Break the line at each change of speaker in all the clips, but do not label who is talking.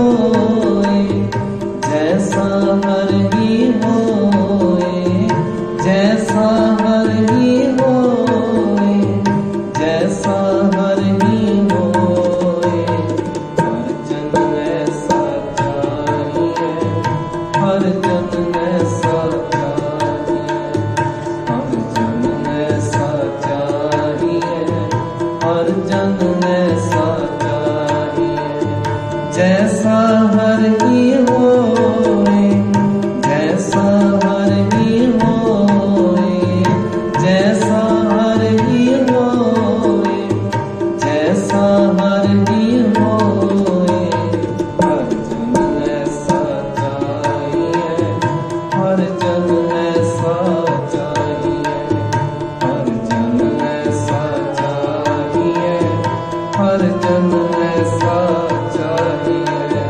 कोई जैसा हर ਜਨ ਐਸਾ ਚਾਹੀਏ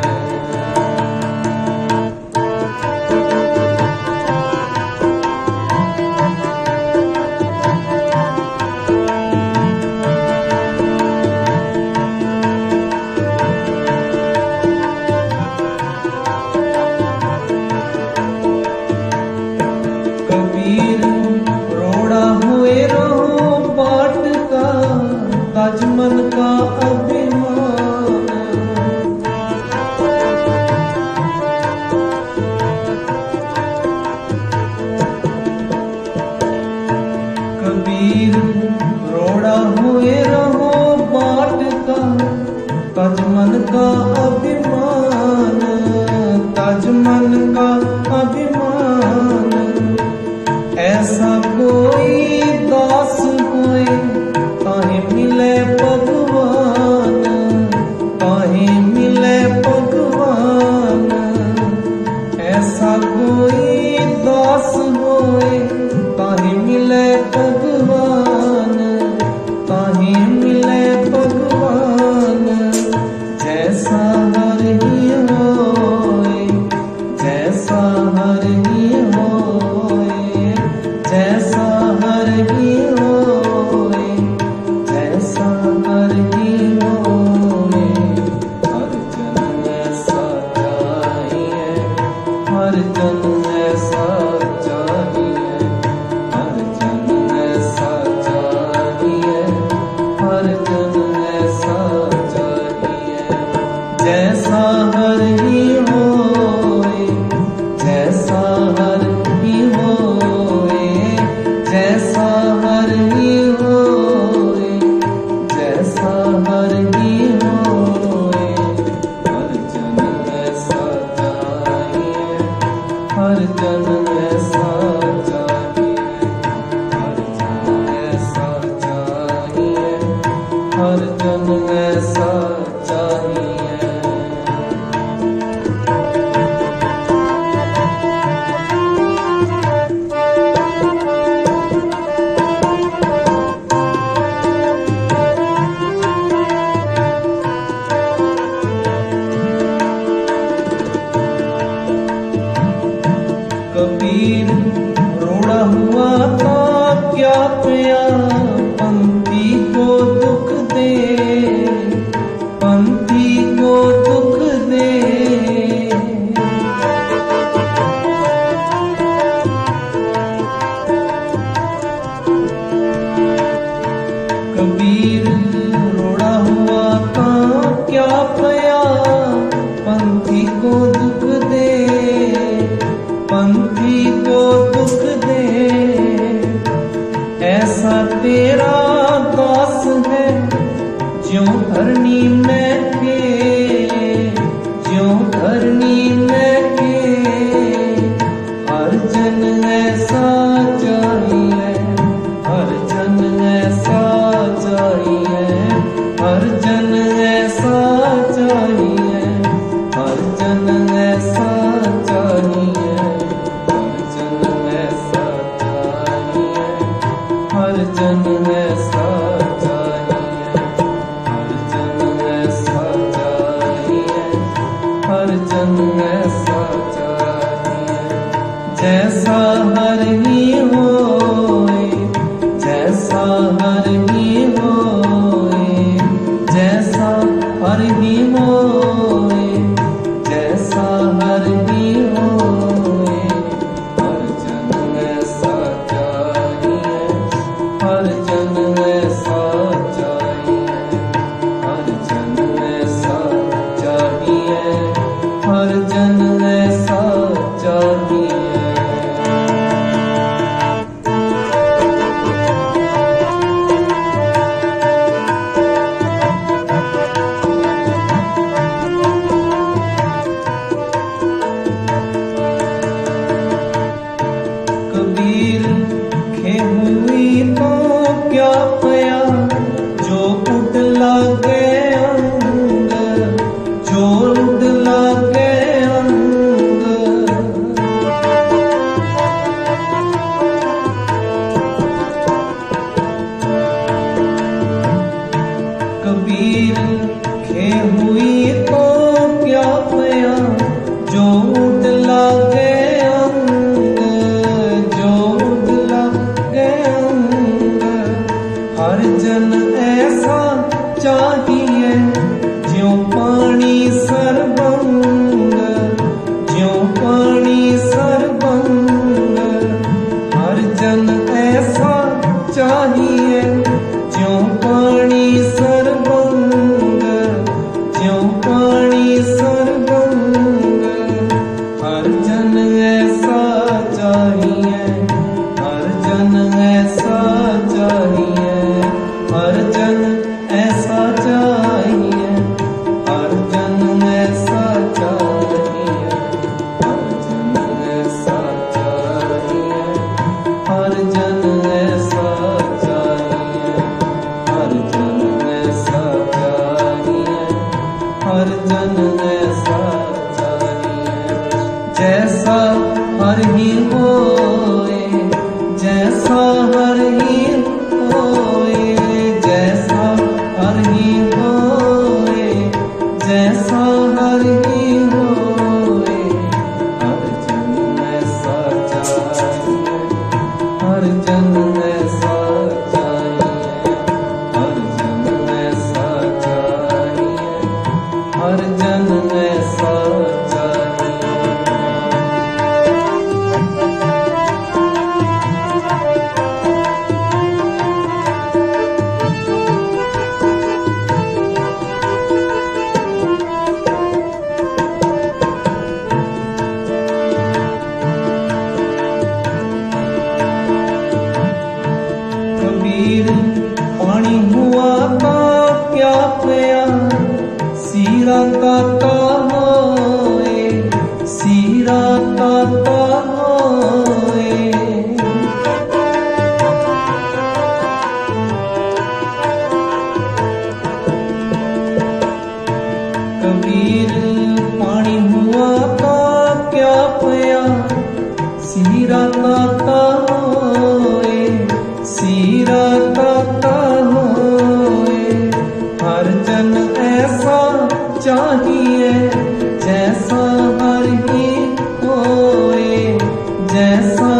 वीर रोड़ा हुए रहो बाट का पचमन का marcando essa ਹਰ ਜਨ ਐਸਾ ਚਾਹੀਏ ਐਸਾ ਤੇਰਾ ਦਾਸ ਹੈ, ਜਿਉ ਧਰਨੀ ਮੈਂ ਕੇ, ਜਿਉ ਧਰਨੀ ਮੈਂ ਕੇ, ਹਰ ਜਨ ਐਸਾ ਚਾਹੀਏ ਹਰ ਜਨ ਐਸਾ ਚਾਹੀਏ ਹਰ ਜਨ हरि होए जैसा हरि होए love. ਐਸਾ ਚਾਹੀਏ ਹਰ ਜਨ ਐਸਾ ਚਾਹੀਏ ਹਰ ਜਨ ਐਸਾ ਹਰ ਜਨ ਹਰ ਜਨ ਐਸਾ ਚਾਹੀਏ ਹਰ ਜਨ ਐਸਾ ਚਾਹੀਏ ਜੈਸਾ ਹਰ ਹੀ ਹੋਏ ਜੈਸਾ ਹਰ ਹੀ and ਸਿਰਾਤਾ ਹੋਏ ਸਿਰਾਤਾ ਹੋਏ ਹਰ ਜਨ ਐਸਾ ਚਾਹੀਏ ਜੈਸਾ ਹਰ ਹੀ ਹੋਏ ਜੈਸਾ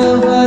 love.